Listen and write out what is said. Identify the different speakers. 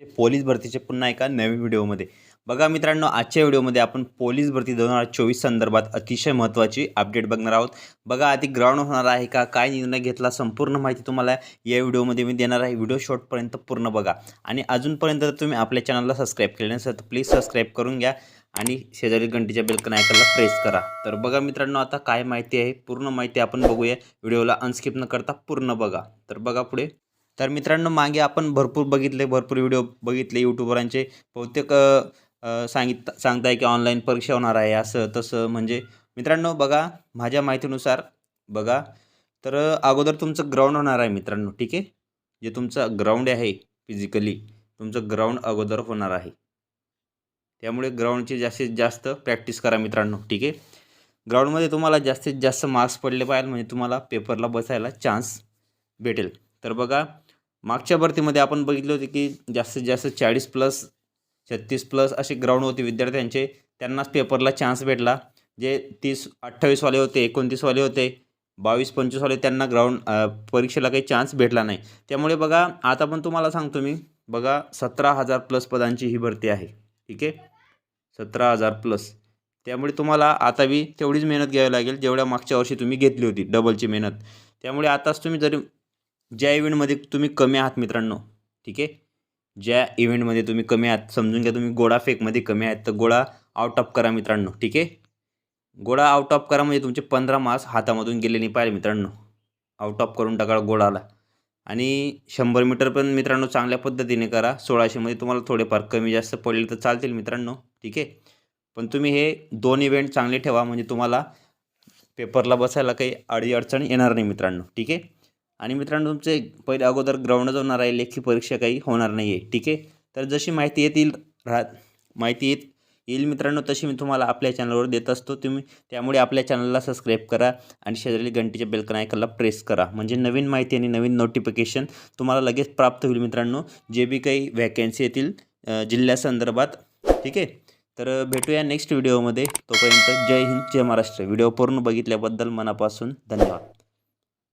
Speaker 1: ते पोलीस भरतीचे पुन्हा एका नवीन व्हिडिओमध्ये. बघा मित्रांनो आजच्या व्हिडिओमध्ये आपण पोलीस भरती दोन हजार चोवीस संदर्भात अतिशय महत्त्वाची अपडेट बघणार आहोत. बघा आधी ग्राउंड होणार आहे का काय निर्णय घेतला संपूर्ण माहिती तुम्हाला या व्हिडिओमध्ये मी देणार आहे. व्हिडिओ शॉर्टपर्यंत पूर्ण बघा. आणि अजूनपर्यंत जर तुम्ही आपल्या चॅनलला सबस्क्राईब केले नसेल तर प्लीज सबस्क्राईब करून घ्या आणि शेजारी घंटीच्या बेलकन आयकनला प्रेस करा. तर बघा मित्रांनो आता काय माहिती आहे पूर्ण माहिती आपण बघूया. व्हिडिओला अनस्किप न करता पूर्ण बघा. तर बघा पुढे. तर मित्रांनो मागे आपण भरपूर बघितले भरपूर व्हिडिओ बघितले यूट्यूबरांचे बहुतेक सांगित सांगताय की ऑनलाईन परीक्षा होणार आहे असं तसं. म्हणजे मित्रांनो बघा माझ्या माहितीनुसार बघा तर अगोदर तुमचं ग्राउंड होणार आहे मित्रांनो ठीक आहे? जे तुमचं ग्राउंड आहे फिजिकली तुमचं ग्राउंड अगोदर होणार आहे. त्यामुळे ग्राउंडची जास्तीत जास्त प्रॅक्टिस करा मित्रांनो ठीक आहे? ग्राउंडमध्ये तुम्हाला जास्तीत जास्त मार्क्स पडले पाहिजे म्हणजे तुम्हाला पेपरला बसायला चान्स भेटेल. तर बघा मागच्या भरतीमध्ये आपण बघितले होते की जास्तीत जास्त चाळीस प्लस छत्तीस प्लस असे ग्राउंड होते विद्यार्थ्यांचे. त्यांनाच पेपरला चान्स भेटला. जे तीस अठ्ठावीसवाले होते एकोणतीसवाले होते बावीस पंचवीसवाले त्यांना ग्राउंड परीक्षेला काही चान्स भेटला नाही. त्यामुळे बघा आता पण तुम्हाला सांगतो मी बघा सतरा हजार प्लस पदांची ही भरती आहे. ठीक आहे? सतरा हजार प्लस त्यामुळे तुम्हाला आता बी तेवढीच मेहनत घ्यावी लागेल जेवढ्या मागच्या वर्षी तुम्ही घेतली होती डबलची मेहनत. त्यामुळे आताच तुम्ही जरी ज्या इव्हेंटमध्ये तुम्ही कमी आहात मित्रांनो ठीक आहे? ज्या इव्हेंटमध्ये तुम्ही कमी आहात समजून घ्या तुम्ही गोळा फेकमध्ये कमी आहात तर गोळा आउट ऑफ करा मित्रांनो ठीक आहे? गोळा आउट ऑफ करा म्हणजे तुमचे पंधरा मास हातामधून गेले नाही पाहिजे मित्रांनो. आउट ऑफ करून टाका गोळाला आणि शंभर मीटर पण मित्रांनो चांगल्या पद्धतीने करा. सोळाशेमध्ये तुम्हाला थोडेफार कमी जास्त पडले तर चालतील मित्रांनो ठीक आहे? पण तुम्ही हे दोन इव्हेंट चांगले ठेवा म्हणजे तुम्हाला पेपरला बसायला काही अडी अडचण येणार नाही मित्रांनो ठीक आहे? आणि मित्रांनो तुमचे पहिले अगोदर ग्राउंडच होणार आहे लेखी परीक्षा काही होणार नाही आहे ठीक आहे? तर जशी माहिती येतील राह माहिती येत येईल मित्रांनो तशी मी तुम्हाला आपल्या चॅनलवर देत असतो. तुम्ही त्यामुळे आपल्या चॅनलला सबस्क्राईब करा आणि शेजारी घंटीच्या बेलकन आयकनला प्रेस करा. म्हणजे नवीन माहिती आणि नवीन नोटिफिकेशन तुम्हाला लगेच प्राप्त होईल मित्रांनो. जे बी काही वॅकन्सी येतील जिल्ह्यासंदर्भात ठीक आहे? तर भेटूया नेक्स्ट व्हिडिओमध्ये तोपर्यंत जय हिंद जय महाराष्ट्र. व्हिडिओ पूर्ण बघितल्याबद्दल मनापासून धन्यवाद.